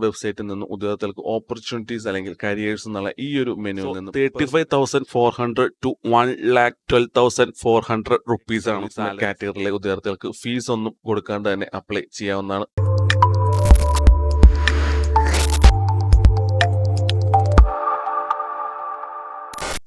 വെബ്സൈറ്റിൽ നിന്ന് ഉദ്യോഗസ്ഥർക്ക് ഓപ്പർച്യൂണിറ്റീസ് അല്ലെങ്കിൽ കരിയേഴ്സ് എന്നുള്ള ഈ ഒരു മെനുവിൽ നിന്ന് thirty five thousand four hundred to one lakh twelve thousand four hundred rupees ആണ് കാറ്റഗറിയിലെ ഉദ്യോഗാർത്ഥികൾക്ക് ഫീസ് ഒന്നും കൊടുക്കാണ്ട് തന്നെ അപ്ലൈ ചെയ്യാവുന്നതാണ്.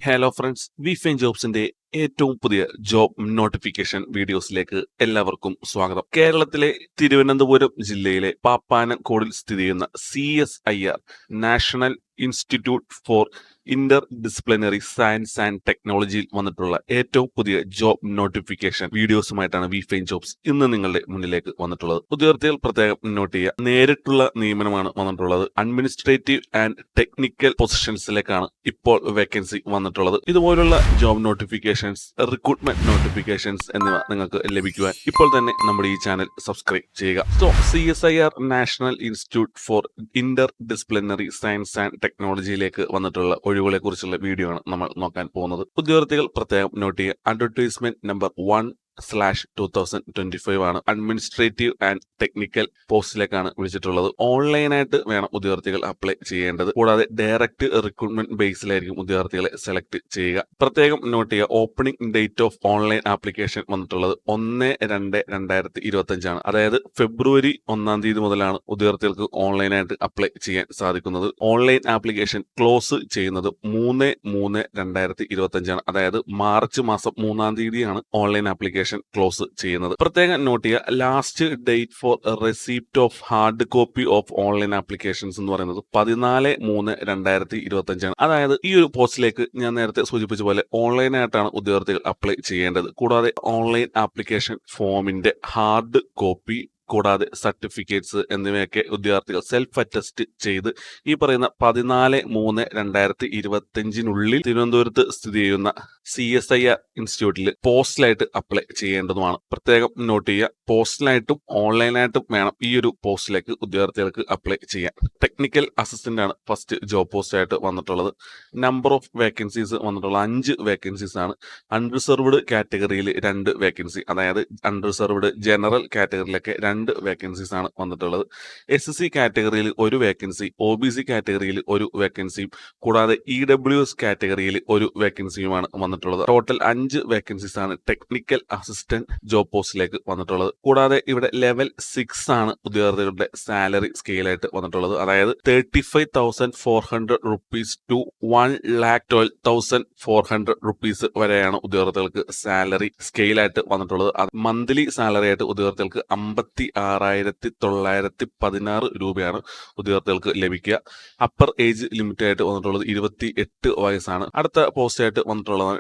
ഹലോ ഫ്രണ്ട്സ് വി ഫൈൻ ജോബ്സിന്റെ ഏറ്റവും പുതിയ ജോബ് നോട്ടിഫിക്കേഷൻ വീഡിയോസിലേക്ക് എല്ലാവർക്കും സ്വാഗതം. കേരളത്തിലെ തിരുവനന്തപുരം ജില്ലയിലെ പാപ്പാനംകോടിൽ സ്ഥിതി ചെയ്യുന്ന C S I R national institute for interdisciplinary science and ടെക്നോളജിയിൽ വന്നിട്ടുള്ള ഏറ്റവും പുതിയ ജോബ് നോട്ടിഫിക്കേഷൻ വീഡിയോസുമായിട്ടാണ് വി ഫൈൻ ജോബ്സ് ഇന്ന് നിങ്ങളുടെ മുന്നിലേക്ക് വന്നിട്ടുള്ളത്. ഉദ്യോഗാർത്ഥികൾ പ്രത്യേകം നോട്ട് ചെയ്യുക. നേരിട്ടുള്ള നിയമനമാണ് വന്നിട്ടുള്ളത്. അഡ്മിനിസ്ട്രേറ്റീവ് ആൻഡ് ടെക്നിക്കൽ പൊസിഷൻസിലേക്കാണ് ഇപ്പോൾ വേക്കൻസി വന്നിട്ടുള്ളത്. ഇതുപോലുള്ള ജോബ് നോട്ടിഫിക്കേഷൻസ് റിക്രൂട്ട്മെന്റ് നോട്ടിഫിക്കേഷൻസ് എന്നിവ നിങ്ങൾക്ക് ലഭിക്കുവാൻ ഇപ്പോൾ തന്നെ നമ്മുടെ ഈ ചാനൽ സബ്സ്ക്രൈബ് ചെയ്യുക. So C S I R national institute for interdisciplinary science and ടെക്നോളജിയിലേക്ക് വന്നിട്ടുള്ള ഒഴിവുകളെ കുറിച്ചുള്ള വീഡിയോ ആണ് നമ്മൾ നോക്കാൻ പോകുന്നത്. ഉദ്യോഗാർത്ഥികൾ പ്രത്യേകം നോട്ട് ചെയ്യുക. Advertisement number one slash two thousand twenty five ആണ് അഡ്മിനിസ്ട്രേറ്റീവ് ആൻഡ് ടെക്നിക്കൽ പോസ്റ്റിലേക്കാണ് വിളിച്ചിട്ടുള്ളത്. ഓൺലൈനായിട്ട് വേണം ഉദ്യോഗാർത്ഥികൾ അപ്ലൈ ചെയ്യേണ്ടത്. കൂടാതെ ഡയറക്റ്റ് റിക്രൂട്ട്മെന്റ് ബേസിലായിരിക്കും ഉദ്യോഗാർത്ഥികളെ സെലക്ട് ചെയ്യുക. പ്രത്യേകം നോട്ട് ചെയ്യുക opening date of online application വന്നിട്ടുള്ളത് ഒന്ന് രണ്ട് രണ്ടായിരത്തി ഇരുപത്തി അഞ്ചാണ് അതായത് ഫെബ്രുവരി ഒന്നാം തീയതി മുതലാണ് ഉദ്യോഗാർത്ഥികൾക്ക് ഓൺലൈനായിട്ട് അപ്ലൈ ചെയ്യാൻ സാധിക്കുന്നത്. ഓൺലൈൻ ആപ്ലിക്കേഷൻ ക്ലോസ് ചെയ്യുന്നത് മൂന്ന് മൂന്ന് രണ്ടായിരത്തി ഇരുപത്തി അഞ്ചാണ് അതായത് മാർച്ച് മാസം മൂന്നാം തീയതിയാണ് ഓൺലൈൻ ആപ്ലിക്കേഷൻ ക്ലോസ് ചെയ്യുന്നത്. പ്രത്യേകം നോട്ട് ചെയ്യുക last date for receipt of hard copy of online applications എന്ന് പറയുന്നത് പതിനാല് മൂന്ന് രണ്ടായിരത്തി ഇരുപത്തി അഞ്ചാണ് അതായത് ഈ ഒരു പോസ്റ്റിലേക്ക് ഞാൻ നേരത്തെ സൂചിപ്പിച്ച പോലെ ഓൺലൈൻ ആയിട്ടാണ് ഉദ്യോഗാർത്ഥികൾ അപ്ലൈ ചെയ്യേണ്ടത്. കൂടാതെ ഓൺലൈൻ ആപ്ലിക്കേഷൻ ഫോമിന്റെ ഹാർഡ് കോപ്പി കൂടാതെ സർട്ടിഫിക്കറ്റ്സ് എന്നിവയൊക്കെ ഉദ്യോഗാർത്ഥികൾ സെൽഫ് അറ്റസ്റ്റ് ചെയ്ത് ഈ പറയുന്ന പതിനാല് മൂന്ന് രണ്ടായിരത്തി ഇരുപത്തിയഞ്ചിനുള്ളിൽ തിരുവനന്തപുരത്ത് സ്ഥിതി ചെയ്യുന്ന സി എസ് ഐ ആർ ഇൻസ്റ്റിറ്റ്യൂട്ടിൽ പോസ്റ്റലായിട്ട് അപ്ലൈ ചെയ്യേണ്ടതുമാണ്. പ്രത്യേകം നോട്ട് ചെയ്യുക. പോസ്റ്റലായിട്ടും ഓൺലൈനായിട്ടും വേണം ഈ ഒരു പോസ്റ്റിലേക്ക് ഉദ്യോഗാർത്ഥികൾക്ക് അപ്ലൈ ചെയ്യാൻ. ടെക്നിക്കൽ അസിസ്റ്റന്റ് ആണ് ഫസ്റ്റ് ജോബ് പോസ്റ്റ് ആയിട്ട് വന്നിട്ടുള്ളത്. നമ്പർ ഓഫ് വേക്കൻസീസ് വന്നിട്ടുള്ള അഞ്ച് വേക്കൻസീസ് ആണ്. അൺറിസർവ്ഡ് കാറ്റഗറിയിൽ രണ്ട് വേക്കൻസി അതായത് അൺറിസർവ്ഡ് ജനറൽ കാറ്റഗറിയിലൊക്കെ രണ്ട് വേക്കൻസീസ് ആണ് വന്നിട്ടുള്ളത്. എസ് എസ് സി കാറ്റഗറിയിൽ ഒരു വേക്കൻസി ഒ ബി സി കാറ്റഗറിയിൽ ഒരു വേക്കൻസിയും കൂടാതെ ഇ ഡബ്ല്യു എസ് കാറ്റഗറിയിൽ ഒരു വേക്കൻസിയുമാണ് വന്നിട്ടുള്ളത്. ടോട്ടൽ അഞ്ച് വേക്കൻസീസ് ആണ് ടെക്നിക്കൽ അസിസ്റ്റന്റ് ജോബ് പോസ്റ്റിലേക്ക് വന്നിട്ടുള്ളത്. കൂടാതെ ഇവിടെ ലെവൽ സിക്സ് ആണ് ഉദ്യോഗാർത്ഥികളുടെ സാലറി സ്കെയിലായിട്ട് വന്നിട്ടുള്ളത്. അതായത് thirty five thousand four hundred rupees to one lakh twelve thousand four hundred rupees വരെയാണ് ഉദ്യോഗാർത്ഥികൾക്ക് സാലറി സ്കെയിലായിട്ട് വന്നിട്ടുള്ളത്. മന്ത്ലി സാലറി ആയിട്ട് ഉദ്യോഗാർത്ഥികൾക്ക് അമ്പത്തി ആറായിരത്തി തൊള്ളായിരത്തി പതിനാറ് രൂപയാണ് ഉദ്യോഗാർത്ഥികൾക്ക് ലഭിക്കുക. അപ്പർ ഏജ് ലിമിറ്റ് ആയിട്ട് വന്നിട്ടുള്ളത് ഇരുപത്തി എട്ട് വയസ്സാണ്. അടുത്ത പോസ്റ്റായിട്ട് വന്നിട്ടുള്ളത്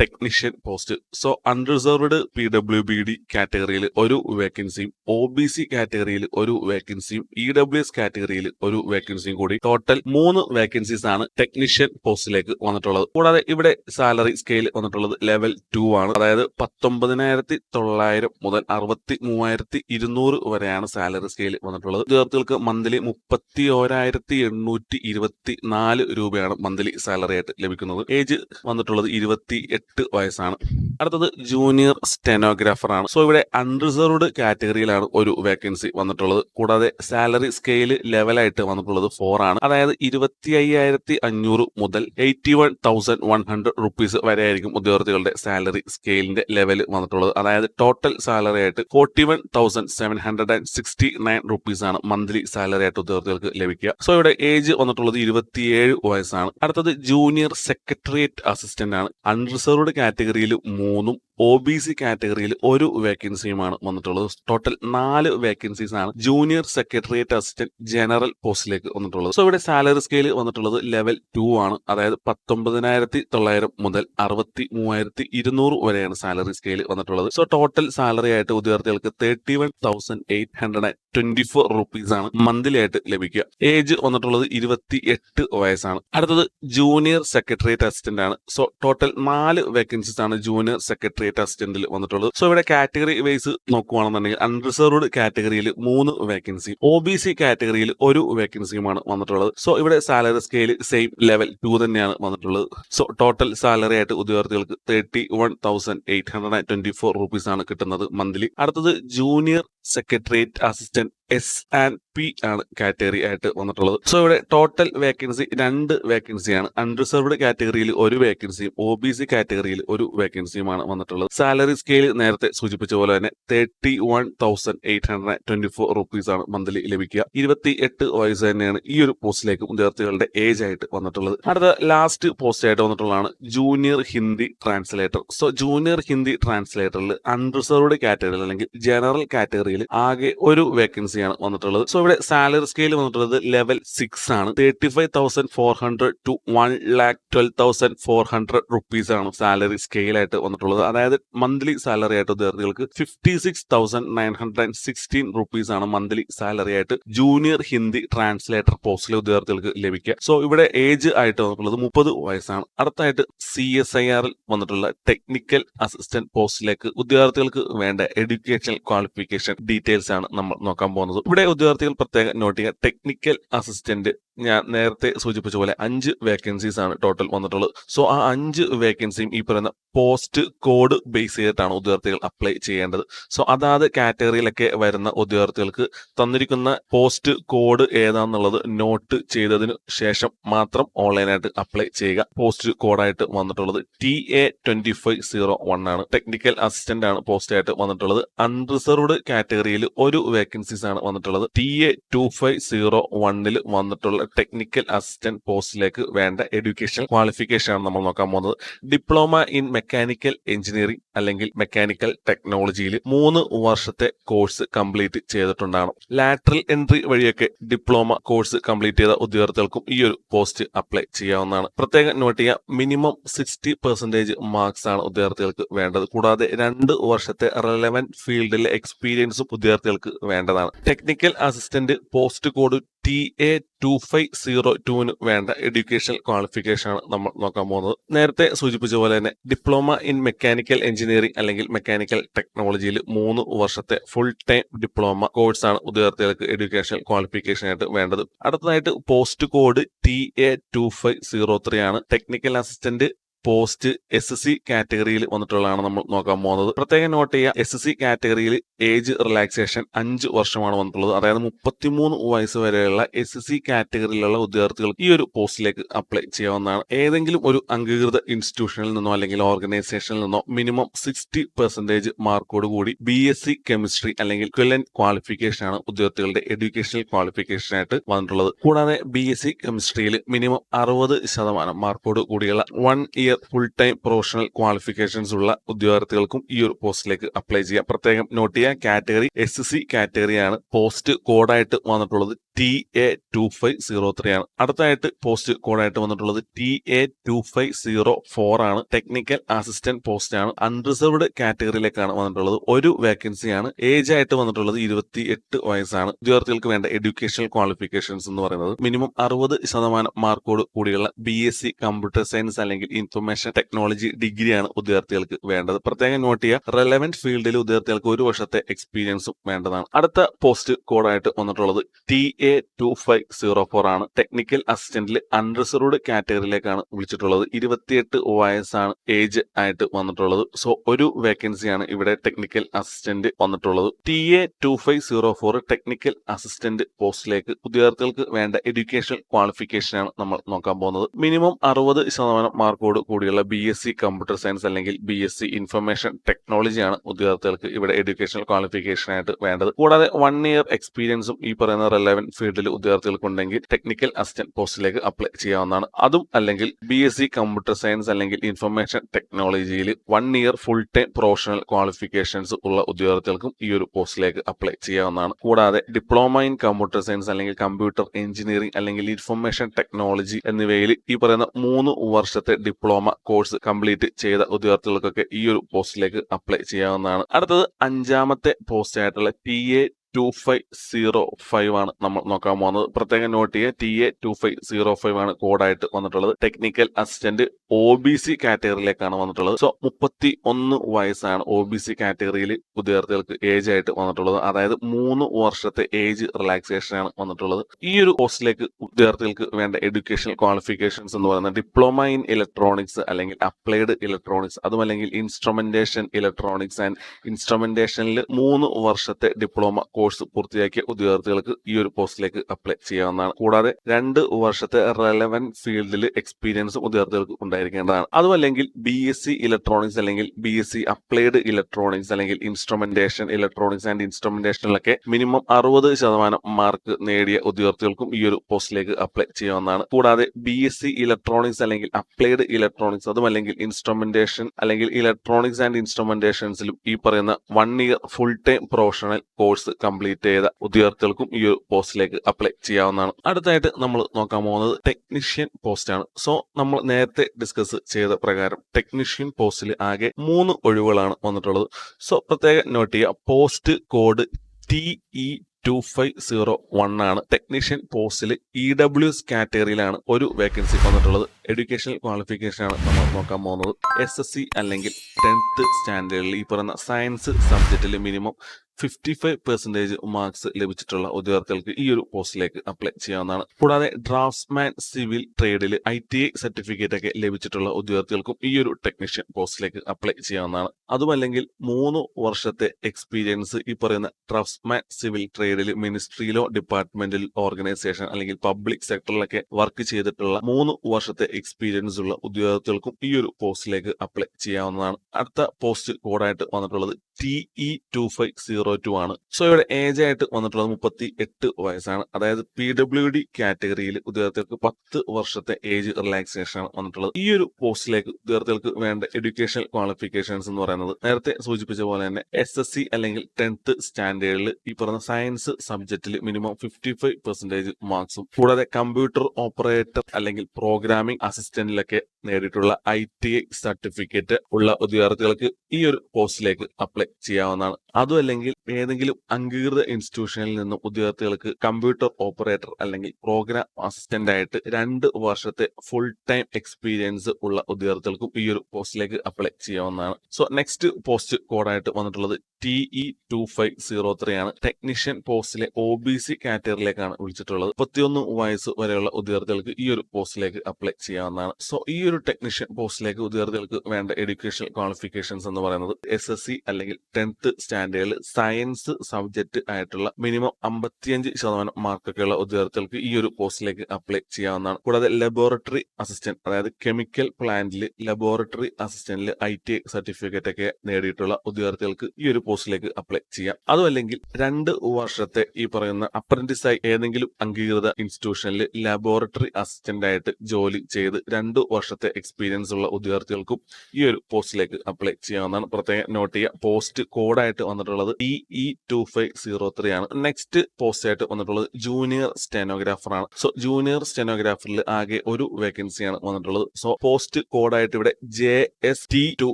technician post so unreserved P W B D കാറ്റഗറിയിൽ ഒരു വേക്കൻസിയും ഒ ബി സി കാറ്റഗറിയിൽ ഒരു വേക്കൻസിയും ഇ ഡബ്ല്യു എസ് കാറ്റഗറിയിൽ ഒരു വേക്കൻസിയും കൂടി ടോട്ടൽ മൂന്ന് വേക്കൻസീസ് ആണ് ടെക്നീഷ്യൻ പോസ്റ്റിലേക്ക് വന്നിട്ടുള്ളത്. കൂടാതെ ഇവിടെ സാലറി സ്കെയിൽ വന്നിട്ടുള്ളത് ലെവൽ ടു ആണ്. അതായത് പത്തൊമ്പതിനായിരത്തി തൊള്ളായിരം മുതൽ അറുപത്തി മൂവായിരത്തി ഇരുന്നൂറ് വരെയാണ് സാലറി സ്കെയിൽ വന്നിട്ടുള്ളത്. വിദ്യാർത്ഥികൾക്ക് മന്ത്ലി മുപ്പത്തി ഓരായിരത്തി എണ്ണൂറ്റി ഇരുപത്തി നാല് രൂപയാണ് മന്ത്ലി സാലറി ആയിട്ട് ലഭിക്കുന്നത്. ഏജ് വന്നിട്ടുള്ളത് ഇരുപത്തി എട്ട് വയസ്സാണ്. അടുത്തത് ജൂനിയർ സ്റ്റെനോഗ്രാഫർ ആണ്. സോ ഇവിടെ അൺറിസർവ്ഡ് കാറ്റഗറിയിലാണ് ഒരു വേക്കൻസി വന്നിട്ടുള്ളത്. കൂടാതെ സാലറി സ്കെയിൽ ലെവലായിട്ട് വന്നിട്ടുള്ളത് ഫോർ ആണ്. അതായത് ഇരുപത്തി അയ്യായിരത്തി അഞ്ഞൂറ് മുതൽ eighty one thousand one hundred rupees വരെ ആയിരിക്കും ഉദ്യോഗാർത്ഥികളുടെ സാലറി സ്കെയിലിന്റെ ലെവൽ വന്നിട്ടുള്ളത്. അതായത് ടോട്ടൽ സാലറി ആയിട്ട് forty one thousand seven hundred and sixty nine rupees ആണ് മന്ത്ലി സാലറി ആയിട്ട് ഉദ്യോഗാർത്ഥികൾക്ക് ലഭിക്കുക. സോ ഇവിടെ ഏജ് വന്നിട്ടുള്ളത് ഇരുപത്തിയേഴ് വയസ്സാണ്. അടുത്തത് ജൂനിയർ സെക്രട്ടേറിയറ്റ് അസിസ്റ്റന്റ് ആണ്. അൺറിസർവ്ഡ് കാറ്റഗറിയിൽ മൂന്നും ഒ ബി സി കാറ്റഗറിയിൽ ഒരു വേക്കൻസിയുമാണ് വന്നിട്ടുള്ളത്. ടോട്ടൽ നാല് വേക്കൻസീസ് ആണ് ജൂനിയർ സെക്രട്ടേറിയറ്റ് അസിസ്റ്റന്റ് ജനറൽ പോസ്റ്റിലേക്ക് വന്നിട്ടുള്ളത്. സോ ഇവിടെ സാലറി സ്കെയിൽ വന്നിട്ടുള്ളത് ലെവൽ ടു ആണ്. അതായത് പത്തൊമ്പതിനായിരത്തി തൊള്ളായിരം മുതൽ അറുപത്തി മൂവായിരത്തി ഇരുന്നൂറ് വരെയാണ് സാലറി സ്കെയിൽ വന്നിട്ടുള്ളത്. സോ ടോട്ടൽ സാലറി ആയിട്ട് ഉദ്യോഗാർത്ഥികൾക്ക് thirty one thousand eight hundred twenty four rupees ആണ് മന്ത്ലി ആയിട്ട് ലഭിക്കുക. ഏജ് വന്നിട്ടുള്ളത് ഇരുപത്തി എട്ട് വയസ്സാണ്. അടുത്തത് ജൂനിയർ സെക്രട്ടേറിയറ്റ് അസിസ്റ്റന്റ് ആണ്. സോ ടോട്ടൽ നാല് വേക്കൻസീസ് ആണ് ജൂനിയർ സെക്രട്ടേറിയറ്റ് സെക്രട്ടേറിയറ്റ് അസിസ്റ്റന്റിൽ വന്നിട്ടുള്ളത് സോ ഇവിടെ കാറ്റഗറി വൈസ് നോക്കുകയാണെന്നുണ്ടെങ്കിൽ അൺറിസർവ്ഡ് കാറ്റഗറിയിൽ മൂന്ന് വേക്കൻസി ഒ ബി സി കാറ്റഗറിയിൽ ഒരു വേക്കൻസിയുമാണ് വന്നിട്ടുള്ളത്. സോ ഇവിടെ salary scale same level two തന്നെയാണ് വന്നിട്ടുള്ളത്. സോ ടോട്ടൽ സാലറി ആയിട്ട് ഉദ്യോഗാർത്ഥികൾക്ക് thirty one thousand eight hundred and twenty four rupees ആണ് കിട്ടുന്നത് മന്ത്ലി അടുത്തത് junior secretariat assistant S and P ആണ് കാറ്റഗറി ആയിട്ട് വന്നിട്ടുള്ളത്. സോ ഇവിടെ ടോട്ടൽ വേക്കൻസി രണ്ട് വേക്കൻസിയാണ് അൺറിസർവ്ഡ് കാറ്റഗറിയിൽ ഒരു വേക്കൻസിയും ഒ ബി സി കാറ്റഗറിയിൽ ഒരു വേക്കൻസിയുമാണ് വന്നിട്ടുള്ളത്. സാലറി സ്കെയിൽ നേരത്തെ സൂചിപ്പിച്ച പോലെ തന്നെ thirty one thousand eight hundred twenty four rupees ആണ് മന്ത്ലി ലഭിക്കുക. ഇരുപത്തി എട്ട് വയസ്സ് തന്നെയാണ് ഈ ഒരു പോസ്റ്റിലേക്ക് വിദ്യാർത്ഥികളുടെ ഏജ് ആയിട്ട് വന്നിട്ടുള്ളത്. അടുത്ത ലാസ്റ്റ് പോസ്റ്റ് ആയിട്ട് വന്നിട്ടുള്ളതാണ് junior Hindi translator so junior Hindi ട്രാൻസ്ലേറ്ററിൽ unreserved കാറ്റഗറിയിൽ അല്ലെങ്കിൽ ജനറൽ കാറ്റഗറിയിൽ ആകെ ഒരു വേക്കൻസിയാണ് വന്നിട്ടുള്ളത്. സോ ഇവിടെ സാലറി സ്കെയിൽ വന്നിട്ടുള്ളത് ലെവൽ സിക്സ് ആണ്. Thirty five thousand four hundred to one lakh twelve thousand four hundred rupees ആണ് സാലറി സ്കെയിൽ ആയിട്ട് വന്നിട്ടുള്ളത്. അതായത് മന്ത്ലി സാലറി ആയിട്ട് വിദ്യാർത്ഥികൾക്ക് fifty six thousand nine hundred and sixteen rupees ആണ് മന്ത്ലി സാലറി ആയിട്ട് ജൂനിയർ ഹിന്ദി ട്രാൻസ്ലേറ്റർ പോസ്റ്റിലെ വിദ്യാർത്ഥികൾക്ക് ലഭിക്കുക. സോ ഇവിടെ ഏജ് ആയിട്ട് വന്നിട്ടുള്ളത് മുപ്പത് വയസ്സാണ്. അടുത്തായിട്ട് സി എസ് ഐ ആറിൽ വന്നിട്ടുള്ള ടെക്നിക്കൽ അസിസ്റ്റന്റ് പോസ്റ്റിലേക്ക് വിദ്യാർത്ഥികൾക്ക് വേണ്ട എഡ്യൂക്കേഷണൽ ക്വാളിഫിക്കേഷൻ ഡീറ്റെയിൽസ് ആണ് നമ്മൾ നോക്കാൻ പോകുന്നത്. ഇവിടെ വിദ്യാർത്ഥികൾ പ്രത്യേകം നോട്ട് ചെയ്യുക. ടെക്നിക്കൽ അസിസ്റ്റന്റ് ഞാൻ നേരത്തെ സൂചിപ്പിച്ച പോലെ അഞ്ച് വേക്കൻസീസ് ആണ് ടോട്ടൽ വന്നിട്ടുള്ളത്. സോ ആ അഞ്ച് വേക്കൻസിയും ഈ പറയുന്ന പോസ്റ്റ് കോഡ് ബേസ് ചെയ്തിട്ടാണ് ഉദ്യോഗാർത്ഥികൾ അപ്ലൈ ചെയ്യേണ്ടത്. സോ അതാത് കാറ്റഗറിയിലൊക്കെ വരുന്ന ഉദ്യോഗാർത്ഥികൾക്ക് തന്നിരിക്കുന്ന പോസ്റ്റ് കോഡ് ഏതാന്നുള്ളത് നോട്ട് ചെയ്തതിനു ശേഷം മാത്രം ഓൺലൈനായിട്ട് അപ്ലൈ ചെയ്യുക. പോസ്റ്റ് കോഡായിട്ട് വന്നിട്ടുള്ളത് T A twenty five zero one ആണ്. ടെക്നിക്കൽ അസിസ്റ്റന്റ് ആണ് പോസ്റ്റ് ആയിട്ട് വന്നിട്ടുള്ളത്. അൺറിസർവ്ഡ് കാറ്റഗറിയിൽ ഒരു വേക്കൻസീസ് ആണ് വന്നിട്ടുള്ളത്. T A two five zero വണ്ണിൽ വന്നിട്ടുള്ള ടെക്നിക്കൽ അസിസ്റ്റന്റ് പോസ്റ്റിലേക്ക് വേണ്ട എഡ്യൂക്കേഷൻ ക്വാളിഫിക്കേഷൻ ആണ് നമ്മൾ നോക്കാൻ പോകുന്നത്. ഡിപ്ലോമ ഇൻ മെക്കാനിക്കൽ എഞ്ചിനീയറിംഗ് അല്ലെങ്കിൽ മെക്കാനിക്കൽ ടെക്നോളജിയിൽ മൂന്ന് വർഷത്തെ കോഴ്സ് കംപ്ലീറ്റ് ചെയ്തിട്ടുണ്ടാണ് ലാറ്ററൽ എൻട്രി വഴിയൊക്കെ ഡിപ്ലോമ കോഴ്സ് കംപ്ലീറ്റ് ചെയ്ത ഉദ്യോഗാർത്ഥികൾക്കും ഈ ഒരു പോസ്റ്റ് അപ്ലൈ ചെയ്യാവുന്നതാണ്. പ്രത്യേകം നോട്ട് ചെയ്യുക മിനിമം സിക്സ്റ്റി പെർസെന്റേജ് മാർക്സ് ആണ് ഉദ്യോഗാർത്ഥികൾക്ക് വേണ്ടത്. കൂടാതെ രണ്ട് വർഷത്തെ റെലവന്റ് ഫീൽഡിലെ എക്സ്പീരിയൻസും ഉദ്യോഗാർത്ഥികൾക്ക് വേണ്ടതാണ്. Technical assistant post code T A two five zero ടുവിന് വേണ്ട എഡ്യൂക്കേഷണൽ ക്വാളിഫിക്കേഷൻ ആണ് നമ്മൾ നോക്കാൻ പോകുന്നത്. നേരത്തെ സൂചിപ്പിച്ച പോലെ തന്നെ ഡിപ്ലോമ ഇൻ മെക്കാനിക്കൽ എഞ്ചിനീയറിംഗ് അല്ലെങ്കിൽ മെക്കാനിക്കൽ ടെക്നോളജിയിൽ മൂന്ന് വർഷത്തെ ഫുൾ ടൈം ഡിപ്ലോമ കോഴ്സാണ് ഉദ്യോഗാർത്ഥികൾക്ക് എഡ്യൂക്കേഷണൽ ക്വാളിഫിക്കേഷൻ ആയിട്ട് വേണ്ടത്. അടുത്തതായിട്ട് post code T A two five zero three ആണ്. Technical assistant post S C കാറ്റഗറിയിൽ വന്നിട്ടുള്ളതാണ് നമ്മൾ നോക്കാൻ പോകുന്നത്. പ്രത്യേകം നോട്ട് ചെയ്യുക എസ് സി കാറ്റഗറിയിൽ ഏജ് റിലാക്സേഷൻ അഞ്ച് വർഷമാണ് വന്നിട്ടുള്ളത്. അതായത് മുപ്പത്തിമൂന്ന് വയസ്സ് വരെയുള്ള എസ് സി കാറ്റഗറിയിലുള്ള ഉദ്യോഗാർത്ഥികൾ ഈ ഒരു പോസ്റ്റിലേക്ക് അപ്ലൈ ചെയ്യാവുന്നതാണ്. ഏതെങ്കിലും ഒരു അംഗീകൃത ഇൻസ്റ്റിറ്റ്യൂഷനിൽ നിന്നോ അല്ലെങ്കിൽ ഓർഗനൈസേഷനിൽ നിന്നോ മിനിമം സിക്സ്റ്റി പെർസെന്റേജ് മാർക്കോട് കൂടി ബി എസ് സി കെമിസ്ട്രി അല്ലെങ്കിൽ ക്വലൻ ക്വാളിഫിക്കേഷൻ ആണ് ഉദ്യോഗാർത്ഥികളുടെ എഡ്യൂക്കേഷണൽ ക്വാളിഫിക്കേഷൻ ആയിട്ട് വന്നിട്ടുള്ളത്. കൂടാതെ ബി എസ് സി കെമിസ്ട്രിയിൽ മിനിമം അറുപത് ശതമാനം മാർക്കോട് കൂടിയുള്ള one year full time professional qualifications ഉള്ള ഉദ്യോഗാർത്ഥികൾക്കും ഈ ഒരു പോസ്റ്റിലേക്ക് അപ്ലൈ ചെയ്യാം. പ്രത്യേകം നോട്ട് ചെയ്യുക കാറ്റഗറി എസ് സി കാറ്റഗറിയാണ് പോസ്റ്റ് കോഡായിട്ട് വന്നിട്ടുള്ളത്. T A two five zero three ആണ്. അടുത്തായിട്ട് പോസ്റ്റ് കോഡായിട്ട് വന്നിട്ടുള്ളത് T A two five zero four ആണ്. ടെക്നിക്കൽ അസിസ്റ്റന്റ് പോസ്റ്റ് ആണ്. അൺറിസർവ്ഡ് കാറ്റഗറിയിലേക്കാണ് വന്നിട്ടുള്ളത്. ഒരു വേക്കൻസിയാണ് ഏജ് ആയിട്ട് വന്നിട്ടുള്ളത് ഇരുപത്തി എട്ട് വയസ്സാണ്. വിദ്യാർത്ഥികൾക്ക് വേണ്ട എഡ്യൂക്കേഷണൽ ക്വാളിഫിക്കേഷൻസ് എന്ന് പറയുന്നത്. മിനിമം അറുപത് ശതമാനം മാർക്കോട് കൂടിയുള്ള B S C computer science അല്ലെങ്കിൽ ഇൻഫർമേഷൻ ടെക്നോളജി ഡിഗ്രിയാണ് വിദ്യാർത്ഥികൾക്ക് വേണ്ടത്. പ്രത്യേകം നോട്ട് ചെയ്യുക. റെലവെന്റ് ഫീൽഡിൽ വിദ്യാർത്ഥികൾക്ക് ഒരു വർഷത്തെ എക്സ്പീരിയൻസും വേണ്ടതാണ്. അടുത്ത പോസ്റ്റ് കോഡായിട്ട് വന്നിട്ടുള്ളത് T A two five zero four ആണ്. ടെക്നിക്കൽ അസിസ്റ്റന്റിൽ അൺറിസർവ്ഡ് കാറ്റഗറിയിലേക്കാണ് വിളിച്ചിട്ടുള്ളത്. ഇരുപത്തിയെട്ട് വയസ്സാണ് ഏജ് ആയിട്ട് വന്നിട്ടുള്ളത്. സോ ഒരു വേക്കൻസിയാണ് ഇവിടെ ടെക്നിക്കൽ അസിസ്റ്റന്റ് വന്നിട്ടുള്ളത്. T A two five zero four technical assistant പോസ്റ്റിലേക്ക് ഉദ്യോഗാർത്ഥികൾക്ക് വേണ്ട എഡ്യൂക്കേഷൻ ക്വാളിഫിക്കേഷൻ ആണ് നമ്മൾ നോക്കാൻ പോകുന്നത്. മിനിമം അറുപത് ശതമാനം മാർക്കോട് കൂടിയുള്ള B S C computer science അല്ലെങ്കിൽ ബി എസ് സി ഇൻഫർമേഷൻ ടെക്നോളജിയാണ് ഉദ്യോഗാർത്ഥികൾക്ക് ഇവിടെ എഡ്യൂക്കേഷണൽ ക്വാളിഫിക്കേഷൻ ആയിട്ട് വേണ്ടത്. കൂടാതെ വൺ ഇയർ എക്സ്പീരിയൻസും ഈ പറയുന്ന റെലവൻ ഫീൽഡിൽ ഉദ്യോഗാർത്ഥികൾക്കുണ്ടെങ്കിൽ ടെക്നിക്കൽ അസിസ്റ്റന്റ് പോസ്റ്റിലേക്ക് അപ്ലൈ ചെയ്യാവുന്നതാണ്. അതും അല്ലെങ്കിൽ B S C computer science അല്ലെങ്കിൽ ഇൻഫർമേഷൻ ടെക്നോളജിയിൽ one year full time professional qualifications ഉള്ള ഉദ്യോഗാർത്ഥികൾക്കും ഈ ഒരു പോസ്റ്റിലേക്ക് അപ്ലൈ ചെയ്യാവുന്നതാണ്. കൂടാതെ ഡിപ്ലോമ ഇൻ കമ്പ്യൂട്ടർ സയൻസ് അല്ലെങ്കിൽ കമ്പ്യൂട്ടർ എഞ്ചിനീയറിംഗ് അല്ലെങ്കിൽ ഇൻഫർമേഷൻ ടെക്നോളജി എന്നിവയിൽ ഈ പറയുന്ന മൂന്ന് വർഷത്തെ ഡിപ്ലോമ കോഴ്സ് കംപ്ലീറ്റ് ചെയ്ത ഉദ്യോഗാർത്ഥികൾക്കൊക്കെ ഈ ഒരു പോസ്റ്റിലേക്ക് അപ്ലൈ ചെയ്യാവുന്നതാണ്. അടുത്തത് അഞ്ചാമത്തെ പോസ്റ്റ് ആയിട്ടുള്ള T A two five zero five ആണ് നമ്മൾ നോക്കാൻ പോകുന്നത്. പ്രത്യേകം നോട്ട് ചെയ്യുക. T A two five zero five ആണ് കോഡായിട്ട് വന്നിട്ടുള്ളത്. Technical assistant O B C കാറ്റഗറിയിലേക്കാണ് വന്നിട്ടുള്ളത്. സോ മുപ്പത്തി ഒന്ന് വയസ്സാണ് ഒ ബി സി കാറ്റഗറിയിൽ വിദ്യാർത്ഥികൾക്ക് ഏജ് ആയിട്ട് വന്നിട്ടുള്ളത്. അതായത് മൂന്ന് വർഷത്തെ ഏജ് റിലാക്സേഷൻ ആണ് വന്നിട്ടുള്ളത്. ഈ ഒരു കോഴ്സിലേക്ക് വിദ്യാർത്ഥികൾക്ക് വേണ്ട എഡ്യൂക്കേഷണൽ ക്വാളിഫിക്കേഷൻസ് എന്ന് പറയുന്നത് ഡിപ്ലോമ ഇൻ ഇലക്ട്രോണിക്സ് അല്ലെങ്കിൽ അപ്ലൈഡ് ഇലക്ട്രോണിക്സ് അതുമല്ലെങ്കിൽ ഇൻസ്ട്രുമെന്റേഷൻ ഇലക്ട്രോണിക്സ് ആൻഡ് ഇൻസ്ട്രുമെന്റേഷനിൽ മൂന്ന് വർഷത്തെ ഡിപ്ലോമ കോഴ്സ് പൂർത്തിയാക്കിയ ഉദ്യോഗാർത്ഥികൾക്ക് ഈ ഒരു പോസ്റ്റിലേക്ക് അപ്ലൈ ചെയ്യാവുന്നതാണ്. കൂടാതെ രണ്ട് വർഷത്തെ റെലവന്റ് ഫീൽഡിൽ എക്സ്പീരിയൻസ് ഉദ്യോഗാർത്ഥികൾക്ക് ഉണ്ടായിരിക്കേണ്ടതാണ്. അതുമല്ലെങ്കിൽ ബി എസ് സി ഇലക്ട്രോണിക്സ് അല്ലെങ്കിൽ B S C applied electronics അല്ലെങ്കിൽ ഇൻസ്ട്രുമെന്റേഷൻ ഇലക്ട്രോണിക്സ് ആൻഡ് ഇൻസ്ട്രുമെന്റേഷനിലൊക്കെ മിനിമം അറുപത് ശതമാനം മാർക്ക് നേടിയ ഉദ്യോഗാർത്ഥികൾക്കും ഈ ഒരു പോസ്റ്റിലേക്ക് അപ്ലൈ ചെയ്യാവുന്നതാണ്. കൂടാതെ ബി എസ് സി ഇലക്ട്രോണിക്സ് അല്ലെങ്കിൽ അപ്ലൈഡ് ഇലക്ട്രോണിക്സ് അതുമല്ലെങ്കിൽ ഇൻസ്ട്രുമെന്റേഷൻ അല്ലെങ്കിൽ ഇലക്ട്രോണിക്സ് ആൻഡ് ഇൻസ്ട്രുമെന്റേഷൻസിലും ഈ പറയുന്ന one year full time professional course complete ചെയ്ത ഉദ്യോഗാർത്ഥികൾക്കും ഈ ഒരു പോസ്റ്റിലേക്ക് അപ്ലൈ ചെയ്യാവുന്നതാണ്. അടുത്തായിട്ട് നമ്മൾ നോക്കാൻ പോകുന്നത് ടെക്നീഷ്യൻ പോസ്റ്റ് ആണ്. സോ നമ്മൾ നേരത്തെ ഡിസ്കസ് ചെയ്ത പ്രകാരം ടെക്നീഷ്യൻ പോസ്റ്റിൽ ആകെ മൂന്ന് ഒഴിവുകളാണ് വന്നിട്ടുള്ളത്. സോ പ്രത്യേകം നോട്ട് ചെയ്യുക. Post code T E two five zero one ആണ്. ടെക്നീഷ്യൻ പോസ്റ്റിൽ ഇ ഡബ്ല്യു എസ് കാറ്റഗറിയിലാണ് ഒരു വേക്കൻസി വന്നിട്ടുള്ളത്. എഡ്യൂക്കേഷണൽ ക്വാളിഫിക്കേഷൻ ആണ് നമ്മൾ നോക്കാൻ പോകുന്നത്. എസ് എസ് സി അല്ലെങ്കിൽ ടെൻത്ത് സ്റ്റാൻഡേർഡിൽ ഈ പറയുന്ന science സബ്ജക്റ്റിൽ minimum fifty five percentage marks ലഭിച്ചിട്ടുള്ള ഉദ്യോഗാർത്ഥികൾക്ക് ഈ ഒരു പോസ്റ്റിലേക്ക് അപ്ലൈ ചെയ്യാവുന്നതാണ്. കൂടാതെ ഡ്രാഫ്റ്റ്സ്മാൻ സിവിൽ ട്രേഡിൽ ഐ ടി ഐ സർട്ടിഫിക്കറ്റ് ഒക്കെ ലഭിച്ചിട്ടുള്ള ഉദ്യോഗാർത്ഥികൾക്കും ഈ ഒരു ടെക്നീഷ്യൻ പോസ്റ്റിലേക്ക് അപ്ലൈ ചെയ്യാവുന്നതാണ്. അതുമല്ലെങ്കിൽ മൂന്ന് വർഷത്തെ എക്സ്പീരിയൻസ് ഈ പറയുന്ന ഡ്രാഫ്റ്റ്സ്മാൻ സിവിൽ ട്രേഡിൽ മിനിസ്ട്രിയിലോ ഡിപ്പാർട്ട്മെന്റിൽ ഓർഗനൈസേഷൻ അല്ലെങ്കിൽ പബ്ലിക് സെക്ടറിലൊക്കെ വർക്ക് ചെയ്തിട്ടുള്ള മൂന്ന് വർഷത്തെ എക്സ്പീരിയൻസ് ഉള്ള ഉദ്യോഗാർത്ഥികൾക്കും ഈ ഒരു പോസ്റ്റിലേക്ക് അപ്ലൈ ചെയ്യാവുന്നതാണ്. അടുത്ത പോസ്റ്റ് കോഡായിട്ട് വന്നിട്ടുള്ളത് T E two five zero two ആണ്. സോ ഇവിടെ ഏജ് ആയിട്ട് വന്നിട്ടുള്ളത് മുപ്പത്തി എട്ട് വയസ്സാണ്. അതായത് പി ഡബ്ല്യു ഡി കാറ്റഗറിയിൽ ഉദ്യോഗാർത്ഥികൾക്ക് പത്ത് വർഷത്തെ ഏജ് റിലാക്സേഷൻ ആണ് വന്നിട്ടുള്ളത്. ഈ ഒരു പോസ്റ്റിലേക്ക് ഉദ്യോഗാർത്ഥികൾക്ക് വേണ്ട എഡ്യൂക്കേഷണൽ ക്വാളിഫിക്കേഷൻസ് എന്ന് പറയുന്നത് നേരത്തെ സൂചിപ്പിച്ച പോലെ തന്നെ എസ് എസ് സി അല്ലെങ്കിൽ ടെൻത്ത് സ്റ്റാൻഡേർഡിൽ ഈ പറഞ്ഞ സയൻസ് സബ്ജക്റ്റിൽ മിനിമം ഫിഫ്റ്റി ഫൈവ് പെർസെന്റേജ് മാർക്സും കൂടാതെ കമ്പ്യൂട്ടർ ഓപ്പറേറ്റർ അല്ലെങ്കിൽ പ്രോഗ്രാമിംഗ് അസിസ്റ്റന്റിലൊക്കെ നേടിയിട്ടുള്ള ഐ ടി ഐ സർട്ടിഫിക്കറ്റ് ഉള്ള ഉദ്യോഗാർത്ഥികൾക്ക് ഈ ഒരു പോസ്റ്റിലേക്ക് അപ്ലൈ ചെയ്യാവുന്നതാണ് അതും അല്ലെങ്കിൽ ഏതെങ്കിലും അംഗീകൃത ഇൻസ്റ്റിറ്റ്യൂഷനിൽ നിന്നും ഉദ്യോഗാർത്ഥികൾക്ക് കമ്പ്യൂട്ടർ ഓപ്പറേറ്റർ അല്ലെങ്കിൽ പ്രോഗ്രാം അസിസ്റ്റന്റ് ആയിട്ട് രണ്ട് വർഷത്തെ ഫുൾ ടൈം എക്സ്പീരിയൻസ് ഉള്ള ഉദ്യോഗാർത്ഥികൾക്കും ഈ ഒരു പോസ്റ്റിലേക്ക് അപ്ലൈ ചെയ്യാവുന്നതാണ്. സോ നെക്സ്റ്റ് പോസ്റ്റ് കോഡായിട്ട് വന്നിട്ടുള്ളത് T E two five zero three ആണ്. ടെക്നീഷ്യൻ പോസ്റ്റിലെ ഒ ബി സി കാറ്റഗറിയിലേക്കാണ് വിളിച്ചിട്ടുള്ളത്. മുപ്പത്തിയൊന്ന് വയസ്സ് വരെയുള്ള ഉദ്യോഗാർത്ഥികൾക്ക് ഈ ഒരു പോസ്റ്റിലേക്ക് അപ്ലൈ ചെയ്യാവുന്നതാണ്. സോ ഈ ഒരു ടെക്നീഷ്യൻ പോസ്റ്റിലേക്ക് ഉദ്യോഗാർത്ഥികൾക്ക് വേണ്ട എഡ്യൂക്കേഷണൽ ക്വാളിഫിക്കേഷൻസ് എന്ന് പറയുന്നത് എസ് എസ് സി അല്ലെങ്കിൽ ടെൻത്ത് സ്റ്റാൻഡേർഡിൽ സയൻസ് സബ്ജക്ട് ആയിട്ടുള്ള മിനിമം അമ്പത്തിയഞ്ച് ശതമാനം മാർക്കൊക്കെയുള്ള ഉദ്യോഗാർത്ഥികൾക്ക് ഈ ഒരു പോസ്റ്റിലേക്ക് അപ്ലൈ ചെയ്യാവുന്നതാണ്. കൂടാതെ ലബോറട്ടറി അസിസ്റ്റന്റ് അതായത് കെമിക്കൽ പ്ലാന്റിൽ ലബോറട്ടറി അസിസ്റ്റന്റിൽ ഐ ടി സർട്ടിഫിക്കറ്റ് ഒക്കെ നേടിയിട്ടുള്ള ഉദ്യോഗാർത്ഥികൾക്ക് ഈ ഒരു പോസ്റ്റിലേക്ക് അപ്ലൈ ചെയ്യാം. അതുമല്ലെങ്കിൽ രണ്ട് വർഷത്തെ ഈ പറയുന്ന അപ്രന്റീസായി ഏതെങ്കിലും അംഗീകൃത ഇൻസ്റ്റിറ്റ്യൂഷനിൽ ലബോറട്ടറി അസിസ്റ്റന്റ് ആയിട്ട് ജോലി ചെയ്ത് രണ്ട് വർഷത്തെ എക്സ്പീരിയൻസ് ഉള്ള ഉദ്യോഗാർത്ഥികൾക്കും ഈ ഒരു പോസ്റ്റിലേക്ക് അപ്ലൈ ചെയ്യാവുന്നതാണ്. പ്രത്യേകം നോട്ട് ചെയ്യുക പോസ്റ്റ് കോഡായിട്ട് വന്നിട്ടുള്ളത് D E two five zero three ആണ്. നെക്സ്റ്റ് പോസ്റ്റ് ആയിട്ട് വന്നിട്ടുള്ളത് ജൂനിയർ സ്റ്റെനോഗ്രാഫർ ആണ്. സോ ജൂനിയർ സ്റ്റെനോഗ്രാഫറിൽ ആകെ ഒരു വേക്കൻസിയാണ് വന്നിട്ടുള്ളത്. സോ പോസ്റ്റ് കോഡായിട്ട് ഇവിടെ J S T two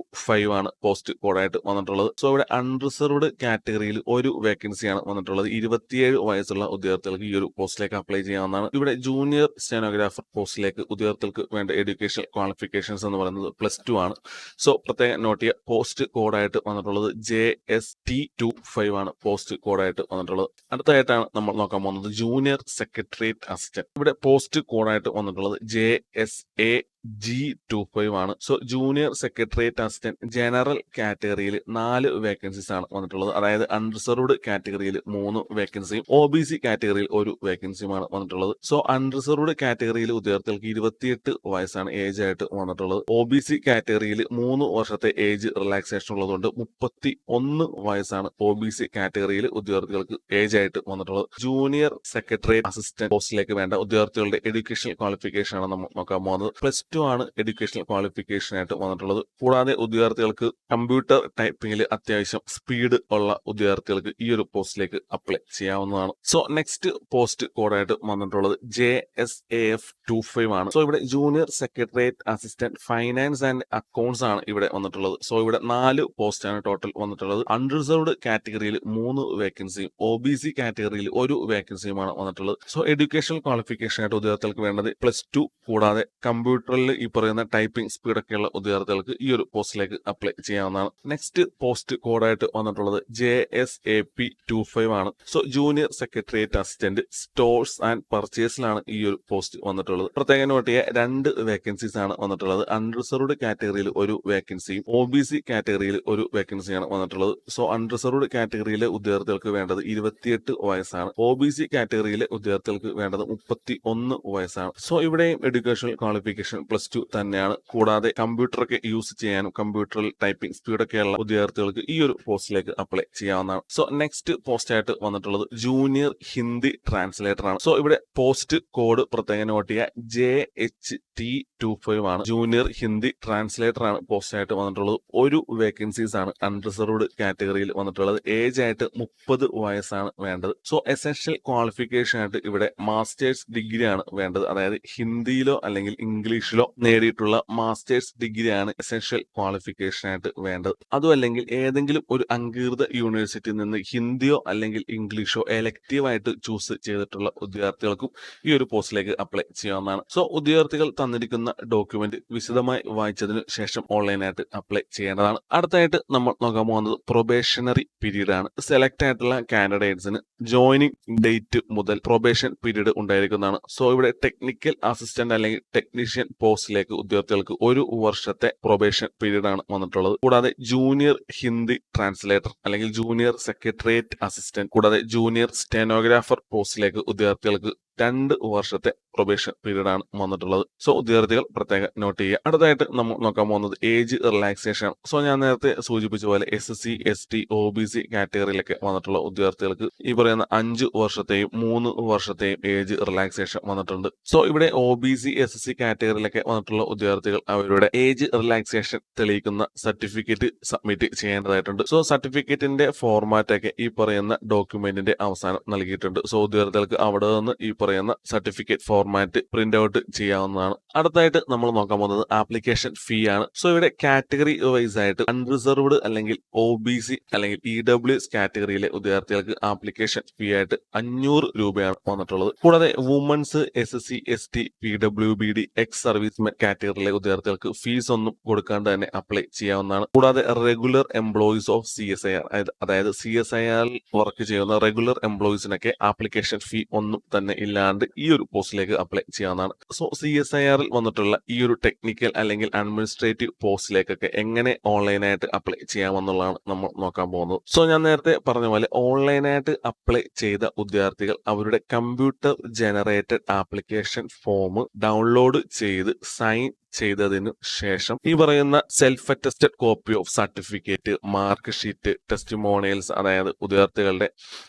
five ആണ് പോസ്റ്റ് കോഡായിട്ട് വന്നിട്ടുള്ളത്. സോ ഇവിടെ അൺറിസർവ്ഡ് കാറ്റഗറിയിൽ ഒരു വേക്കൻസിയാണ് വന്നിട്ടുള്ളത്. ഇരുപത്തിയേഴ് വയസ്സുള്ള ഉദ്യോഗാർത്ഥികൾക്ക് ഈ ഒരു പോസ്റ്റിലേക്ക് അപ്ലൈ ചെയ്യാവുന്നതാണ്. ഇവിടെ ജൂനിയർ സ്റ്റെനോഗ്രാഫർ പോസ്റ്റിലേക്ക് ഉദ്യോഗാർത്ഥികൾക്ക് വേണ്ട എഡ്യൂക്കേഷൻ ക്വാളിഫിക്കേഷൻസ് എന്ന് പറയുന്നത് പ്ലസ് ടു ആണ്. സോ പ്രത്യേകം നോട്ട് ചെയ്യുക. പോസ്റ്റ് കോഡായിട്ട് വന്നിട്ടുള്ളത് J S T two five ആണ് പോസ്റ്റ് കോഡായിട്ട് വന്നിട്ടുള്ളത്. അടുത്തതായിട്ടാണ് നമ്മൾ നോക്കാൻ പോകുന്നത്. ജൂനിയർ സെക്രട്ടേറിയറ്റ് അസിസ്റ്റന്റ് ഇവിടെ പോസ്റ്റ് കോഡായിട്ട് വന്നിട്ടുള്ളത് J S A G two five ആണ്. So junior secretariat assistant general കാറ്റഗറിയിൽ നാല് വേക്കൻസീസ് ആണ് വന്നിട്ടുള്ളത്. അതായത് അൺറിസർവ്ഡ് കാറ്റഗറിയിൽ മൂന്ന് വേക്കൻസിയും ഒ ബി സി കാറ്റഗറിയിൽ ഒരു വേക്കൻസിയുമാണ് വന്നിട്ടുള്ളത്. സോ അൺറിസർവ്ഡ് കാറ്റഗറിയിൽ ഉദ്യോഗാർത്ഥികൾക്ക് ഇരുപത്തിയെട്ട് വയസ്സാണ് ഏജ് ആയിട്ട് വന്നിട്ടുള്ളത്. ഒ ബി സി കാറ്റഗറിയിൽ മൂന്ന് വർഷത്തെ ഏജ് റിലാക്സേഷൻ ഉള്ളതുകൊണ്ട് മുപ്പത്തി ഒന്ന് വയസ്സാണ് ഒ ബി സി കാറ്റഗറിയിൽ ഉദ്യോഗാർത്ഥികൾക്ക് ഏജ് ആയിട്ട് വന്നിട്ടുള്ളത്. ജൂനിയർ സെക്രട്ടേറിയറ്റ് അസിസ്റ്റന്റ് പോസ്റ്റിലേക്ക് വേണ്ട ഉദ്യോഗാർത്ഥികളുടെ എഡ്യൂക്കേഷൻ ക്വാളിഫിക്കേഷൻ ആണ് നമ്മൾ നോക്കാൻ പോകുന്നത്. പ്ലസ് ആണ് എഡ്യൂക്കേഷണൽ ക്വാളിഫിക്കേഷൻ ആയിട്ട് വന്നിട്ടുള്ളത്. കൂടാതെ ഉദ്യോഗാർത്ഥികൾക്ക് കമ്പ്യൂട്ടർ ടൈപ്പിംഗിൽ അത്യാവശ്യം സ്പീഡ് ഉള്ള ഉദ്യോഗാർത്ഥികൾക്ക് ഈ ഒരു പോസ്റ്റിലേക്ക് അപ്ലൈ ചെയ്യാവുന്നതാണ്. സോ നെക്സ്റ്റ് പോസ്റ്റ് കോഡായിട്ട് വന്നിട്ടുള്ളത് J S A F two five ആണ്. സോ ഇവിടെ junior secretariat assistant finance and accounts ആണ് ഇവിടെ വന്നിട്ടുള്ളത്. സോ ഇവിടെ നാല് പോസ്റ്റ് ആണ് ടോട്ടൽ വന്നിട്ടുള്ളത്. അൺറിസർവ്ഡ് കാറ്റഗറിയിൽ മൂന്ന് വേക്കൻസിയും ഒ ബി സി കാറ്റഗറിയിൽ ഒരു വേക്കൻസിയുമാണ് വന്നിട്ടുള്ളത്. സോ എഡ്യൂക്കേഷണൽ ക്വാളിഫിക്കേഷൻ ആയിട്ട് ഉദ്യോഗാർത്ഥികൾക്ക് വേണ്ടത് പ്ലസ് ടു കൂടാതെ കമ്പ്യൂട്ടറിൽ ഈ പറയുന്ന ടൈപ്പിംഗ് സ്പീഡൊക്കെയുള്ള ഉദ്യോഗാർത്ഥികൾക്ക് ഈ ഒരു പോസ്റ്റിലേക്ക് അപ്ലൈ ചെയ്യാവുന്നതാണ്. നെക്സ്റ്റ് പോസ്റ്റ് കോഡായിട്ട് വന്നിട്ടുള്ളത് J S A P two five ആണ്. So junior secretariat assistant stores and പർച്ചേസിലാണ് ഈ ഒരു പോസ്റ്റ് വന്നിട്ടുള്ളത്. പ്രത്യേകം നോട്ട് ചെയ്യാൻ രണ്ട് വേക്കൻസീസ് ആണ് വന്നിട്ടുള്ളത്. അൺറിസർവ്ഡ് കാറ്റഗറിയിൽ ഒരു വേക്കൻസിയും ഒ ബി സി കാറ്റഗറിയിൽ ഒരു വേക്കൻസിയാണ് വന്നിട്ടുള്ളത്. സോ അൺറിസർവ്ഡ് കാറ്റഗറിയിലെ ഉദ്യോഗാർത്ഥികൾക്ക് വേണ്ടത് ഇരുപത്തിയെട്ട് വയസ്സാണ്. ഒ ബി സി കാറ്റഗറിയിലെ ഉദ്യോഗാർത്ഥികൾക്ക് വേണ്ടത് മുപ്പത്തി ഒന്ന് വയസ്സാണ്. സോ ഇവിടെയും എഡ്യൂക്കേഷണൽ ക്വാളിഫിക്കേഷൻ പ്ലസ് ടു തന്നെയാണ്. കൂടാതെ കമ്പ്യൂട്ടറൊക്കെ യൂസ് ചെയ്യാനും കമ്പ്യൂട്ടറിൽ ടൈപ്പിംഗ് സ്പീഡൊക്കെ ഉള്ള വിദ്യാർത്ഥികൾക്ക് ഈ ഒരു പോസ്റ്റിലേക്ക് അപ്ലൈ ചെയ്യാവുന്നതാണ്. സോ നെക്സ്റ്റ് പോസ്റ്റ് ആയിട്ട് വന്നിട്ടുള്ളത് ജൂനിയർ ഹിന്ദി ട്രാൻസ്ലേറ്റർ ആണ്. സോ ഇവിടെ പോസ്റ്റ് കോഡ് പ്രത്യേകം നോട്ട് ചെയ്യുക. J H T two five ആണ്. ജൂനിയർ ഹിന്ദി ട്രാൻസ്ലേറ്റർ ആണ് പോസ്റ്റ് ആയിട്ട് വന്നിട്ടുള്ളത്. ഒരു വേക്കൻസീസ് ആണ് അൺറിസർവ്ഡ് കാറ്റഗറിയിൽ വന്നിട്ടുള്ളത്. ഏജ് ആയിട്ട് മുപ്പത് വയസ്സാണ് വേണ്ടത്. സോ എസെൻഷ്യൽ ക്വാളിഫിക്കേഷൻ ആയിട്ട് ഇവിടെ മാസ്റ്റേഴ്സ് ഡിഗ്രി ആണ് വേണ്ടത്. അതായത് ഹിന്ദിയിലോ അല്ലെങ്കിൽ ഇംഗ്ലീഷിലോ നേടിയിട്ടുള്ള മാസ്റ്റേഴ്സ് ഡിഗ്രി ആണ് എസെൻഷ്യൽ ക്വാളിഫിക്കേഷൻ ആയിട്ട് വേണ്ടത്. അതും അല്ലെങ്കിൽ ഏതെങ്കിലും ഒരു അംഗീകൃത യൂണിവേഴ്സിറ്റിയിൽ നിന്ന് ഹിന്ദിയോ അല്ലെങ്കിൽ ഇംഗ്ലീഷോ എലക്റ്റീവ് ആയിട്ട് ചൂസ് ചെയ്തിട്ടുള്ള ഉദ്യോഗാർത്ഥികൾക്കും ഈ ഒരു പോസ്റ്റിലേക്ക് അപ്ലൈ ചെയ്യാവുന്നതാണ്. സോ ഉദ്യോഗാർത്ഥികൾ തന്നിരിക്കുന്ന ഡോക്യുമെന്റ് വിശദമായി വായിച്ചതിനു ശേഷം ഓൺലൈനായിട്ട് അപ്ലൈ ചെയ്യേണ്ടതാണ്. അടുത്തായിട്ട് നമ്മൾ നോക്കാൻ പോകുന്നത് പ്രൊബേഷണറി പീരീഡ് ആണ്. സെലക്ട് ആയിട്ടുള്ള കാൻഡിഡേറ്റ്സിന് ജോയിനിങ് ഡേറ്റ് മുതൽ പ്രൊബേഷൻ പീരീഡ് ഉണ്ടായിരിക്കുന്നതാണ്. സോ ഇവിടെ ടെക്നിക്കൽ അസിസ്റ്റന്റ് അല്ലെങ്കിൽ ടെക്നീഷ്യൻ പോസ്റ്റിലേക്ക് ഉദ്യോഗാർത്ഥികൾക്ക് ഒരു വർഷത്തെ പ്രൊബേഷൻ പീരീഡ് ആണ് വന്നിട്ടുള്ളത്. കൂടാതെ ജൂനിയർ ഹിന്ദി ട്രാൻസ്ലേറ്റർ അല്ലെങ്കിൽ ജൂനിയർ സെക്രട്ടേറിയറ്റ് അസിസ്റ്റന്റ് കൂടാതെ ജൂനിയർ സ്റ്റെനോഗ്രാഫർ പോസ്റ്റിലേക്ക് ഉദ്യോഗാർത്ഥികൾക്ക് രണ്ട് വർഷത്തെ പ്രൊബേഷൻ പീരീഡ് ആണ് വന്നിട്ടുള്ളത്. സോ ഉദ്യോഗാർത്ഥികൾ പ്രത്യേകം നോട്ട് ചെയ്യുക. അടുത്തായിട്ട് നമ്മൾ നോക്കാൻ പോകുന്നത് ഏജ് റിലാക്സേഷൻ സോ ഞാൻ നേരത്തെ സൂചിപ്പിച്ച പോലെ S S C S T O B C കാറ്റഗറിയിലൊക്കെ വന്നിട്ടുള്ള ഉദ്യോഗാർത്ഥികൾക്ക് ഈ പറയുന്ന അഞ്ച് വർഷത്തെയും മൂന്ന് വർഷത്തെയും ഏജ് റിലാക്സേഷൻ വന്നിട്ടുണ്ട്. സോ ഇവിടെ O B C S C കാറ്റഗറിയിലൊക്കെ വന്നിട്ടുള്ള ഉദ്യോഗാർത്ഥികൾ അവരുടെ ഏജ് റിലാക്സേഷൻ തെളിയിക്കുന്ന സർട്ടിഫിക്കറ്റ് സബ്മിറ്റ് ചെയ്യേണ്ടതായിട്ടുണ്ട്. സോ സർട്ടിഫിക്കറ്റിന്റെ ഫോർമാറ്റ് ഒക്കെ ഈ പറയുന്ന ഡോക്യുമെന്റിന്റെ അവസാനം നൽകിയിട്ടുണ്ട്. സോ ഉദ്യോഗാർത്ഥികൾക്ക് അവിടെ നിന്ന് ഈ പറയുന്ന സർട്ടിഫിക്കറ്റ് ഫോർമാറ്റ് പ്രിന്റ് ഔട്ട് ചെയ്യാവുന്നതാണ്. അടുത്തായിട്ട് നമ്മൾ നോക്കാൻ പോകുന്നത് ആപ്ലിക്കേഷൻ ഫീ ആണ്. സോ ഇവിടെ കാറ്റഗറി വൈസ് ആയിട്ട് അൺറിസർവ്ഡ് അല്ലെങ്കിൽ ഒ ബി സി അല്ലെങ്കിൽ ഇ ഡബ്ല്യു എസ് കാറ്റഗറിയിലെ വിദ്യാർത്ഥികൾക്ക് ആപ്ലിക്കേഷൻ ഫീ ആയിട്ട് അഞ്ഞൂറ് രൂപയാണ് വന്നിട്ടുള്ളത്. കൂടാതെ women's S S C S T P W B D ex servicemen കാറ്റഗറിയിലെ വിദ്യാർത്ഥികൾക്ക് ഫീസ് ഒന്നും കൊടുക്കാണ്ട് തന്നെ അപ്ലൈ ചെയ്യാവുന്നതാണ്. കൂടാതെ regular employees of C S I R അതായത് സി എസ് ഐ വർക്ക് ചെയ്യുന്ന റെഗുലർ എംപ്ലോയീസിനൊക്കെ ആപ്ലിക്കേഷൻ ഫീ ഒന്നും തന്നെ ഇല്ലാണ്ട് ഈ ഒരു പോസ്റ്റിലേക്ക് അപ്ലൈ ചെയ്യാവുന്നതാണ്. സോ സി എസ് ഐ ആറിൽ വന്നിട്ടുള്ള ഈ ഒരു ടെക്നിക്കൽ അല്ലെങ്കിൽ അഡ്മിനിസ്ട്രേറ്റീവ് പോസ്റ്റിലേക്കൊക്കെ എങ്ങനെ ഓൺലൈനായിട്ട് അപ്ലൈ ചെയ്യാമെന്നുള്ളതാണ് നമ്മൾ നോക്കാൻ പോകുന്നത്. സോ ഞാൻ നേരത്തെ പറഞ്ഞ പോലെ ഓൺലൈനായിട്ട് അപ്ലൈ ചെയ്ത ഉദ്യോഗാർത്ഥികൾ അവരുടെ computer generated application form download ചെയ്ത് സൈൻ ചെയ്തതിനു ശേഷം ഈ പറയുന്ന self attested copy of certificate mark sheet testimonials അതായത് ഉദ്യോഗാർത്ഥികളുടെ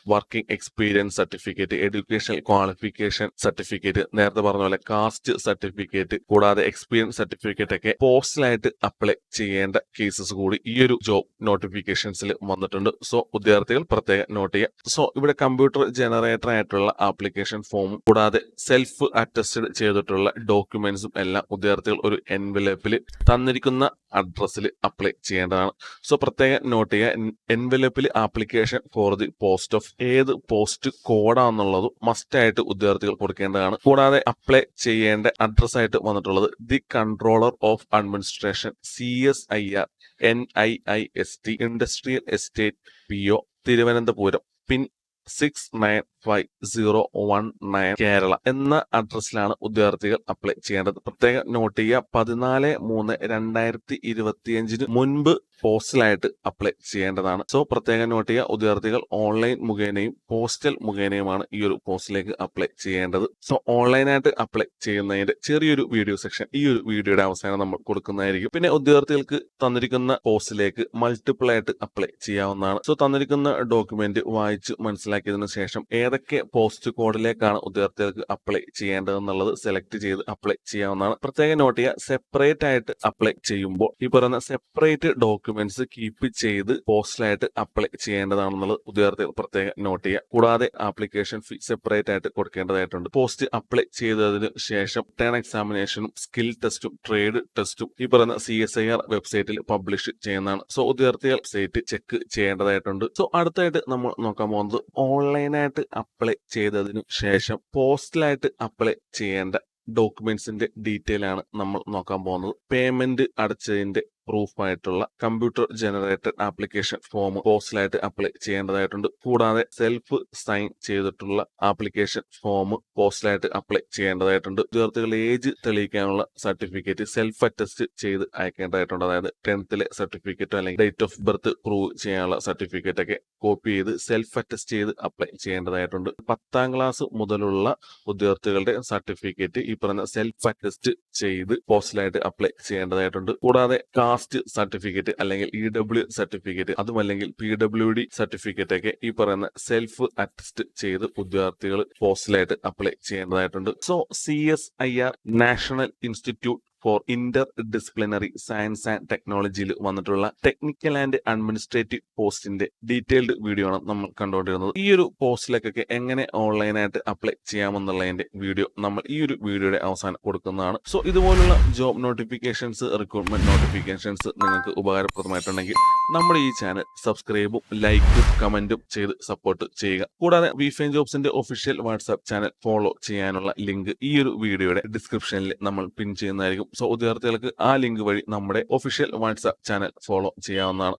working experience certificate educational qualification certificate നേരത്തെ പറഞ്ഞ പോലെ കാസ്റ്റ് സർട്ടിഫിക്കറ്റ് കൂടാതെ എക്സ്പീരിയൻസ് സർട്ടിഫിക്കറ്റ് ഒക്കെ പോസ്റ്റലായിട്ട് അപ്ലൈ ചെയ്യേണ്ട കേസസ് കൂടി ഈ ഒരു ജോബ് നോട്ടിഫിക്കേഷൻസിൽ വന്നിട്ടുണ്ട്. സോ ഉദ്യോഗാർത്ഥികൾ പ്രത്യേകം നോട്ട് ചെയ്യുക സോ ഇവിടെ കമ്പ്യൂട്ടർ ജനറേറ്റർ ആയിട്ടുള്ള ആപ്ലിക്കേഷൻ ഫോമും കൂടാതെ സെൽഫ് അറ്റസ്റ്റഡ് ചെയ്തിട്ടുള്ള ഡോക്യുമെന്റ്സും എല്ലാം ഉദ്യോഗാർത്ഥികൾ ഒരു എൻവലപ്പിൽ തന്നിരിക്കുന്ന അഡ്രസ്സിൽ അപ്ലൈ ചെയ്യേണ്ടതാണ്. സോ പ്രത്യേകം നോട്ട് ചെയ്യുക. എൻവലപ്പിൽ application for the post of ഏത് പോസ്റ്റ് കോഡാണെന്നുള്ളതും മസ്റ്റായിട്ട് ഉദ്യോഗാർത്ഥികൾ കൊടുക്കേണ്ടതാണ്. കൂടാതെ അപ്ലൈ ചെയ്യേണ്ട അഡ്രസ്സായിട്ട് വന്നിട്ടുള്ളത് the controller of administration C S I R N I I S T industrial estate P O Thiruvananthapuram pin six nine five zero one nine Kerala എന്ന അഡ്രസ്സിലാണ് ഉദ്യോഗാർത്ഥികൾ അപ്ലൈ ചെയ്യേണ്ടത്. പ്രത്യേകം നോട്ട് ചെയ്യുക പതിനാല് മൂന്ന് രണ്ടായിരത്തി ഇരുപത്തിയഞ്ചിന് മുൻപ് പോസ്റ്റലായിട്ട് അപ്ലൈ ചെയ്യേണ്ടതാണ്. സോ പ്രത്യേകം നോട്ട് ചെയ്യുക ഉദ്യോഗാർത്ഥികൾ ഓൺലൈൻ മുഖേനയും പോസ്റ്റൽ മുഖേനയുമാണ് ഈ ഒരു പോസ്റ്റിലേക്ക് അപ്ലൈ ചെയ്യേണ്ടത്. സോ ഓൺലൈനായിട്ട് അപ്ലൈ ചെയ്യുന്നതിന്റെ ചെറിയൊരു വീഡിയോ സെക്ഷൻ ഈ ഒരു വീഡിയോയുടെ അവസാനം നമ്മൾ കൊടുക്കുന്നതായിരിക്കും. പിന്നെ ഉദ്യോഗാർത്ഥികൾക്ക് തന്നിരിക്കുന്ന പോസ്റ്റിലേക്ക് മൾട്ടിപ്പിൾ ആയിട്ട് അപ്ലൈ ചെയ്യാവുന്നതാണ്. സോ തന്നിരിക്കുന്ന ഡോക്യുമെന്റ് വായിച്ച് മനസ്സിലാക്കിയതിനു ശേഷം ഏതൊക്കെ പോസ്റ്റ് കോഡിലേക്കാണ് ഉദ്യോഗാർത്ഥികൾക്ക് അപ്ലൈ ചെയ്യേണ്ടതെന്നുള്ളത് സെലക്ട് ചെയ്ത് അപ്ലൈ ചെയ്യാവുന്നതാണ്. പ്രത്യേകം നോട്ട് ചെയ്യുക സെപ്പറേറ്റ് ആയിട്ട് അപ്ലൈ ചെയ്യുമ്പോൾ ഈ പറയുന്ന സെപ്പറേറ്റ് ഡോക്യുമെന്റ്സ് കീപ്പ് ചെയ്ത് പോസ്റ്റലായിട്ട് അപ്ലൈ ചെയ്യേണ്ടതാണെന്നുള്ളത് ഉദ്യോഗാർത്ഥികൾ പ്രത്യേകം നോട്ട് ചെയ്യുക. കൂടാതെ ആപ്ലിക്കേഷൻ ഫീ സെപ്പറേറ്റ് ആയിട്ട് കൊടുക്കേണ്ടതായിട്ടുണ്ട്. പോസ്റ്റ് അപ്ലൈ ചെയ്തതിന് ശേഷം ടേൺ എക്സാമിനേഷനും സ്കിൽ ടെസ്റ്റും ട്രേഡ് ടെസ്റ്റും ഈ പറയുന്ന സി എസ് ഐ ആർ വെബ്സൈറ്റിൽ പബ്ലിഷ് ചെയ്യുന്നതാണ്. സോ ഉദ്യോഗാർത്ഥികൾ സൈറ്റ് ചെക്ക് ചെയ്യേണ്ടതായിട്ടുണ്ട്. സോ അടുത്തായിട്ട് നമ്മൾ നോക്കാൻ പോകുന്നത് ഓൺലൈനായിട്ട് അപ്ലൈ ചെയ്തതിനു ശേഷം പോസ്റ്റലായിട്ട് അപ്ലൈ ചെയ്യേണ്ട ഡോക്യുമെന്റ്സിന്റെ ഡീറ്റെയിൽ ആണ് നമ്മൾ നോക്കാൻ പോകുന്നത്. പേയ്മെന്റ് അടച്ചതിന്റെ പ്രൂഫ് ആയിട്ടുള്ള കമ്പ്യൂട്ടർ ജനറേറ്റഡ് ആപ്ലിക്കേഷൻ ഫോം പോസ്റ്റലായിട്ട് അപ്ലൈ ചെയ്യേണ്ടതായിട്ടുണ്ട്. കൂടാതെ സെൽഫ് സൈൻ ചെയ്തിട്ടുള്ള ആപ്ലിക്കേഷൻ ഫോം പോസ്റ്റലായിട്ട് അപ്ലൈ ചെയ്യേണ്ടതായിട്ടുണ്ട്. വിദ്യാർത്ഥികളുടെ ഏജ് തെളിയിക്കാനുള്ള സർട്ടിഫിക്കറ്റ് സെൽഫ് അറ്റസ്റ്റ് ചെയ്ത് അയക്കേണ്ടതായിട്ടുണ്ട്. അതായത് ടെൻത്തിലെ സർട്ടിഫിക്കറ്റോ അല്ലെങ്കിൽ ഡേറ്റ് ഓഫ് ബർത്ത് പ്രൂവ് ചെയ്യാനുള്ള സർട്ടിഫിക്കറ്റ് ഒക്കെ കോപ്പി ചെയ്ത് സെൽഫ് അറ്റസ്റ്റ് ചെയ്ത് അപ്ലൈ ചെയ്യേണ്ടതായിട്ടുണ്ട്. പത്താം ക്ലാസ് മുതലുള്ള ഉദ്യോഗാർത്ഥികളുടെ സർട്ടിഫിക്കറ്റ് ഈ പറഞ്ഞ സെൽഫ് അറ്റസ്റ്റ് ചെയ്ത് പോസ്റ്റലായിട്ട് അപ്ലൈ ചെയ്യേണ്ടതായിട്ടുണ്ട്. കൂടാതെ കാസ്റ്റ് സർട്ടിഫിക്കറ്റ് അല്ലെങ്കിൽ ഇ ഡബ്ല്യു സർട്ടിഫിക്കറ്റ് അതുമല്ലെങ്കിൽ പി ഡബ്ല്യു ഡി സർട്ടിഫിക്കറ്റ് ഒക്കെ ഈ പറയുന്ന സെൽഫ് അറ്റസ്റ്റ് ചെയ്ത് ഉദ്യോഗാർത്ഥികൾ പോസ്റ്റലായിട്ട് അപ്ലൈ ചെയ്യേണ്ടതായിട്ടുണ്ട്. So C S I R national institute for interdisciplinary science and ടെക്നോളജിയിൽ വന്നിട്ടുള്ള ടെക്നിക്കൽ ആൻഡ് അഡ്മിനിസ്ട്രേറ്റീവ് പോസ്റ്റിന്റെ ഡീറ്റെയിൽഡ് വീഡിയോ ആണ് നമ്മൾ കണ്ടുകൊണ്ടിരുന്നത്. ഈ ഒരു പോസ്റ്റിലേക്കൊക്കെ എങ്ങനെ ഓൺലൈനായിട്ട് അപ്ലൈ ചെയ്യാമെന്നുള്ളതിന്റെ വീഡിയോ നമ്മൾ ഈ ഒരു വീഡിയോയുടെ അവസാനം കൊടുക്കുന്നതാണ്. സോ ഇതുപോലുള്ള ജോബ് നോട്ടിഫിക്കേഷൻസ് റിക്രൂട്ട്മെന്റ് നോട്ടിഫിക്കേഷൻസ് നിങ്ങൾക്ക് ഉപകാരപ്രദമായിട്ടുണ്ടെങ്കിൽ നമ്മുടെ ഈ ചാനൽ സബ്സ്ക്രൈബും ലൈക്കും കമന്റും ചെയ്ത് സപ്പോർട്ട് ചെയ്യുക. കൂടാതെ വിഫൈൻ ജോബ്സിന്റെ ഒഫീഷ്യൽ വാട്സ്ആപ്പ് ചാനൽ ഫോളോ ചെയ്യാനുള്ള ലിങ്ക് ഈ ഒരു വീഡിയോയുടെ ഡിസ്ക്രിപ്ഷനിൽ നമ്മൾ പിൻ ചെയ്യുന്നതായിരിക്കും. സോ ഉദ്യോഗാർത്ഥികൾക്ക് ആ ലിങ്ക് വഴി നമ്മുടെ ഒഫീഷ്യൽ വാട്സാപ്പ് ചാനൽ ഫോളോ ചെയ്യാവുന്നതാണ്.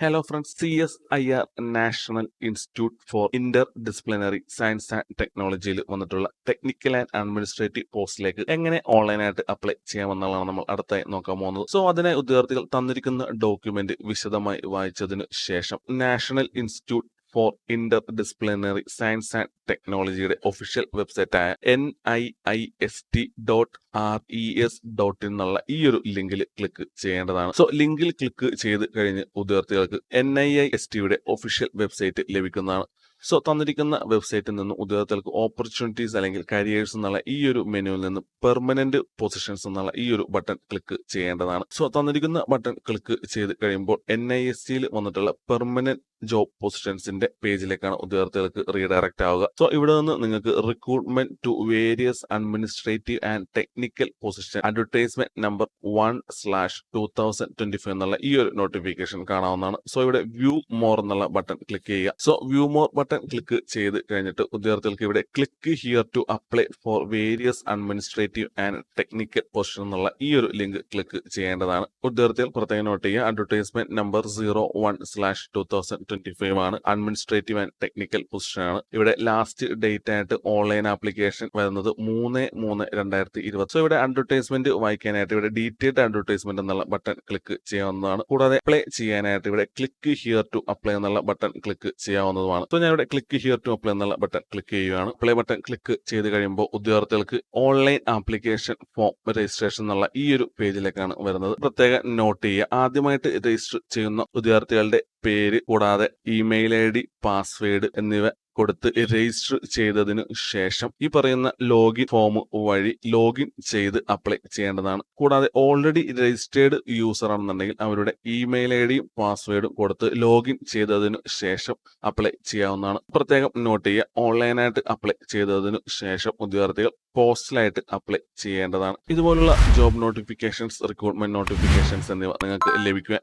Hello friends C S I R national institute for interdisciplinary science and ടെക്നോളജിയിൽ വന്നിട്ടുള്ള ടെക്നിക്കൽ ആൻഡ് അഡ്മിനിസ്ട്രേറ്റീവ് പോസ്റ്റിലേക്ക് എങ്ങനെ ഓൺലൈനായിട്ട് അപ്ലൈ ചെയ്യാമെന്നുള്ളതാണ് നമ്മൾ അടുത്തായി നോക്കാൻ പോകുന്നത്. സോ അതിനെ ഉദ്യോഗാർത്ഥികൾ തന്നിരിക്കുന്ന ഡോക്യുമെന്റ് വിശദമായി വായിച്ചതിനു ശേഷം national institute for interdisciplinary science and ടെക്നോളജിയുടെ ഒഫീഷ്യൽ വെബ്സൈറ്റ് ആയ N I I S T dot R E S dot എന്നുള്ള ഈ ഒരു ലിങ്കിൽ ക്ലിക്ക് ചെയ്യേണ്ടതാണ്. സോ ലിങ്കിൽ ക്ലിക്ക് ചെയ്ത് കഴിഞ്ഞ് ഉദ്യോഗാർത്ഥികൾക്ക് എൻ ഐ ഐ എസ് ടിയുടെ ഒഫീഷ്യൽ വെബ്സൈറ്റ് ലഭിക്കുന്നതാണ്. സോ തന്നിരിക്കുന്ന വെബ്സൈറ്റിൽ നിന്ന് ഉദ്യോഗാർത്ഥികൾക്ക് ഓപ്പർച്യൂണിറ്റീസ് അല്ലെങ്കിൽ കരിയേഴ്സ് എന്നുള്ള ഈ ഒരു മെനുവിൽ നിന്ന് പെർമനന്റ് പൊസിഷൻസ് എന്നുള്ള ഈ ഒരു ബട്ടൺ ക്ലിക്ക് ചെയ്യേണ്ടതാണ്. സോ തന്നിരിക്കുന്ന ബട്ടൺ ക്ലിക്ക് ചെയ്ത് കഴിയുമ്പോൾ എൻ ഐ എസ് സിയിൽ വന്നിട്ടുള്ള പെർമനന്റ് ജോബ് പൊസിഷൻസിന്റെ പേജിലേക്കാണ് ഉദ്യോഗാർത്ഥികൾക്ക് റീഡയറക്റ്റ് ആവുക. സോ ഇവിടെ നിന്ന് നിങ്ങൾക്ക് recruitment to various administrative and technical position advertisement number one slash two thousand twenty five എന്നുള്ള ഈ ഒരു നോട്ടിഫിക്കേഷൻ കാണാവുന്നതാണ്. സോ ഇവിടെ വ്യൂ മോർ എന്നുള്ള ബട്ടൺ ക്ലിക്ക് ചെയ്യുക. So view more button click ചെയ്ത് കഴിഞ്ഞിട്ട് ഉദ്യോഗാർത്ഥികൾക്ക് ഇവിടെ click here to apply for various administrative and technical position എന്നുള്ള ഈ ഒരു ലിങ്ക് ക്ലിക്ക് ചെയ്യേണ്ടതാണ്. ഉദ്യോഗാർത്ഥികൾ പ്രത്യേകം നോട്ട് ചെയ്യുക. Advertisement number zero one slash two thousand twenty five ആണ്. അഡ്മിനിസ്ട്രേറ്റീവ് ആൻഡ് ടെക്നിക്കൽ പൊസിഷൻ ആണ്. ഇവിടെ ലാസ്റ്റ് ഡേറ്റ് ആയിട്ട് ഓൺലൈൻ ആപ്ലിക്കേഷൻ വരുന്നത് മൂന്ന് മൂന്ന് രണ്ടായിരത്തി ഇരുപത് സോ ഇവിടെ അഡ്വർടൈസ്മെന്റ് വായിക്കാനായിട്ട് ഇവിടെ ഡീറ്റെയിൽഡ് അഡ്വർടൈസ്മെന്റ് എന്നുള്ള ബട്ടൺ ക്ലിക്ക് ചെയ്യാവുന്നതാണ്. കൂടാതെ അപ്ലൈ ചെയ്യാനായിട്ട് ഇവിടെ ക്ലിക്ക് ഹിയർ ടു അപ്ലൈ എന്നുള്ള ബട്ടൺ ക്ലിക്ക് ചെയ്യാവുന്നതുമാണ്. സോ ഞാൻ ഇവിടെ ക്ലിക്ക് ഹിയർ ടു അപ്ലൈ എന്നുള്ള ബട്ടൺ ക്ലിക്ക് ചെയ്യുകയാണ്. അപ്ലൈ ബട്ടൺ ക്ലിക്ക് ചെയ്ത് കഴിയുമ്പോൾ ഉദ്യോഗാർത്ഥികൾക്ക് ഓൺലൈൻ ആപ്ലിക്കേഷൻ ഫോം രജിസ്ട്രേഷൻ എന്നുള്ള ഈ ഒരു പേജിലേക്കാണ് വരുന്നത്. പ്രത്യേകം നോട്ട് ചെയ്യുക. ആദ്യമായിട്ട് രജിസ്റ്റർ ചെയ്യുന്ന ഉദ്യോഗാർത്ഥികളുടെ പേര് കൂടാതെ ഇമെയിൽ ഐ ഡി പാസ്വേഡ് എന്നിവ കൊടുത്ത് രജിസ്റ്റർ ചെയ്തതിനു ശേഷം ഈ പറയുന്ന ലോഗിൻ ഫോം വഴി ലോഗിൻ ചെയ്ത് അപ്ലൈ ചെയ്യേണ്ടതാണ്. കൂടാതെ ഓൾറെഡി രജിസ്റ്റേർഡ് യൂസർ ആണെന്നുണ്ടെങ്കിൽ അവരുടെ ഇമെയിൽ ഐ ഡിയും പാസ്വേഡും കൊടുത്ത് ലോഗിൻ ചെയ്തതിനു ശേഷം അപ്ലൈ ചെയ്യാവുന്നതാണ്. പ്രത്യേകം നോട്ട് ചെയ്യുക ഓൺലൈനായിട്ട് അപ്ലൈ ചെയ്തതിനു ശേഷം ഉദ്യോഗാർത്ഥികൾ പോസ്റ്റലായിട്ട് അപ്ലൈ ചെയ്യേണ്ടതാണ്. ഇതുപോലുള്ള ജോബ് നോട്ടിഫിക്കേഷൻസ് റിക്രൂട്ട്മെന്റ് നോട്ടിഫിക്കേഷൻസ് എന്നിവ നിങ്ങൾക്ക് ലഭിക്കുക.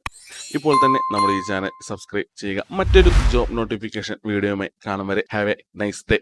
ഇപ്പോൾ തന്നെ നമ്മുടെ ഈ ചാനൽ സബ്സ്ക്രൈബ് ചെയ്യുക. മറ്റൊരു ജോബ് നോട്ടിഫിക്കേഷൻ വീഡിയോയുമായി കാണും. വരെ ഹാവ് എ നൈസ് ഡേ